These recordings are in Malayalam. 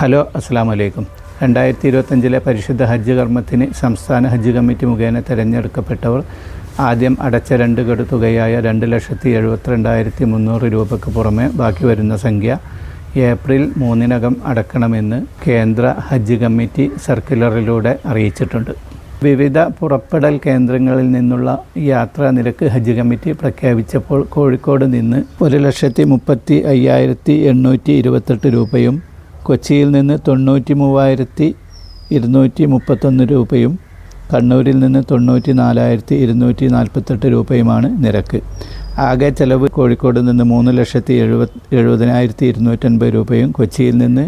ഹലോ അസ്സാം വലൈക്കും രണ്ടായിരത്തി ഇരുപത്തഞ്ചിലെ പരിശുദ്ധ ഹജ്ജ് കർമ്മത്തിന് സംസ്ഥാന ഹജ്ജ് കമ്മിറ്റി മുഖേന തിരഞ്ഞെടുക്കപ്പെട്ടവർ ആദ്യം അടച്ച രണ്ട് ഗഡു തുകയായ രണ്ട് ലക്ഷത്തി എഴുപത്തിരണ്ടായിരത്തി മുന്നൂറ് രൂപയ്ക്ക് പുറമെ ബാക്കി വരുന്ന സംഖ്യ ഏപ്രിൽ മൂന്നിനകം അടക്കണമെന്ന് കേന്ദ്ര ഹജ്ജ് കമ്മിറ്റി സർക്കുലറിലൂടെ അറിയിച്ചിട്ടുണ്ട്. വിവിധ പുറപ്പെടൽ കേന്ദ്രങ്ങളിൽ നിന്നുള്ള യാത്രാ നിരക്ക് ഹജ്ജ് കമ്മിറ്റി പ്രഖ്യാപിച്ചപ്പോൾ കോഴിക്കോട് നിന്ന് ഒരു ലക്ഷത്തി മുപ്പത്തി അയ്യായിരത്തി എണ്ണൂറ്റി ഇരുപത്തെട്ട് രൂപയും കൊച്ചിയിൽ നിന്ന് തൊണ്ണൂറ്റി മൂവായിരത്തി ഇരുന്നൂറ്റി മുപ്പത്തൊന്ന് രൂപയും കണ്ണൂരിൽ നിന്ന് തൊണ്ണൂറ്റി നാലായിരത്തി ഇരുന്നൂറ്റി നാൽപ്പത്തെട്ട് രൂപയുമാണ് നിരക്ക്. ആകെ ചെലവ് കോഴിക്കോട് നിന്ന് മൂന്ന് ലക്ഷത്തി എഴുപത് എഴുപതിനായിരത്തി ഇരുന്നൂറ്റൻപത് രൂപയും കൊച്ചിയിൽ നിന്ന്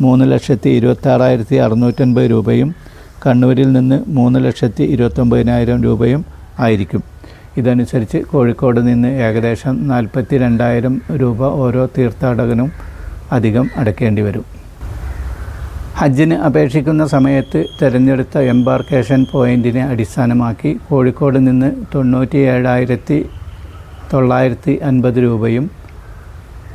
മൂന്ന് ലക്ഷത്തി ഇരുപത്താറായിരത്തി അറുന്നൂറ്റൻപത് രൂപയും കണ്ണൂരിൽ നിന്ന് മൂന്ന് ലക്ഷത്തി ഇരുപത്തൊമ്പതിനായിരം രൂപയും ആയിരിക്കും. ഇതനുസരിച്ച് കോഴിക്കോട് നിന്ന് ഏകദേശം നാൽപ്പത്തി രണ്ടായിരം രൂപ ഓരോ തീർത്ഥാടകനും അധികം അടയ്ക്കേണ്ടി വരും. ഹജ്ജിന് അപേക്ഷിക്കുന്ന സമയത്ത് തിരഞ്ഞെടുത്ത എംബാർക്കേഷൻ പോയിന്റിനെ അടിസ്ഥാനമാക്കി കോഴിക്കോട് നിന്ന് തൊണ്ണൂറ്റി ഏഴായിരത്തി തൊള്ളായിരത്തി അൻപത് രൂപയും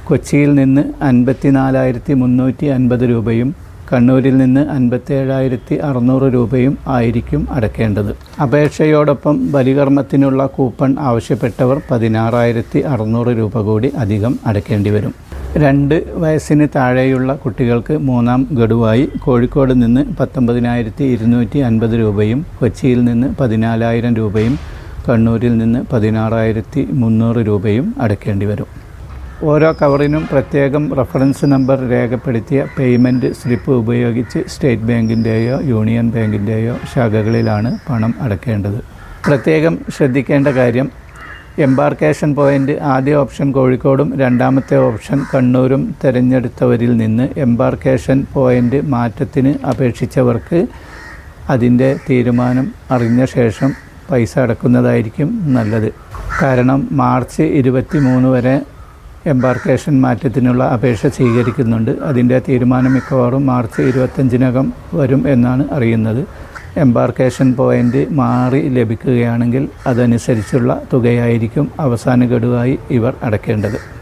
കൊച്ചിയിൽ നിന്ന് അൻപത്തി നാലായിരത്തി മുന്നൂറ്റി അൻപത് രൂപയും കണ്ണൂരിൽ നിന്ന് അൻപത്തേഴായിരത്തി അറുന്നൂറ് രൂപയും ആയിരിക്കും അടക്കേണ്ടത്. അപേക്ഷയോടൊപ്പം ബലികർമ്മത്തിനുള്ള കൂപ്പൺ ആവശ്യപ്പെട്ടവർ പതിനാറായിരത്തി അറുന്നൂറ് രൂപ കൂടി അധികം അടക്കേണ്ടി വരും. രണ്ട് വയസ്സിന് താഴെയുള്ള കുട്ടികൾക്ക് മൂന്നാം ഗഡുവായി കോഴിക്കോട് നിന്ന് പത്തൊമ്പതിനായിരത്തി ഇരുന്നൂറ്റി അൻപത് രൂപയും കൊച്ചിയിൽ നിന്ന് പതിനാലായിരം രൂപയും കണ്ണൂരിൽ നിന്ന് പതിനാറായിരത്തി മുന്നൂറ് രൂപയും അടയ്ക്കേണ്ടി വരും. ഓരോ കവറിനും പ്രത്യേകം റഫറൻസ് നമ്പർ രേഖപ്പെടുത്തിയ പേയ്മെന്റ് സ്ലിപ്പ് ഉപയോഗിച്ച് സ്റ്റേറ്റ് ബാങ്കിന്റെയോ യൂണിയൻ ബാങ്കിന്റെയോ ശാഖകളിലാണ് പണം അടയ്ക്കേണ്ടത്. പ്രത്യേകം ശ്രദ്ധിക്കേണ്ട കാര്യം എംബാർക്കേഷൻ പോയിന്റ് ആദ്യ ഓപ്ഷൻ കോഴിക്കോടും രണ്ടാമത്തെ ഓപ്ഷൻ കണ്ണൂരും തിരഞ്ഞെടുത്തവരിൽ നിന്ന് എംബാർക്കേഷൻ പോയിന്റ് മാറ്റത്തിന് അപേക്ഷിച്ചവർക്ക് അതിന്റെ തീരുമാനം അറിഞ്ഞ ശേഷം പൈസ അടക്കുന്നതായിരിക്കും നല്ലത്. കാരണം മാർച്ച് ഇരുപത്തി മൂന്ന് വരെ എംബാർക്കേഷൻ മാറ്റത്തിനുള്ള അപേക്ഷ സ്വീകരിക്കുന്നുണ്ട്. അതിന്റെ തീരുമാനം മിക്കവാറും മാർച്ച് ഇരുപത്തഞ്ചിനകം വരും എന്നാണ് അറിയുന്നത്. എംബാർക്കേഷൻ പോയിന്റ് മാറി ലഭിക്കുകയാണെങ്കിൽ അതനുസരിച്ചുള്ള തുകയായിരിക്കും അവസാന ഗഡുവായി ഇവർ അടയ്ക്കേണ്ടത്.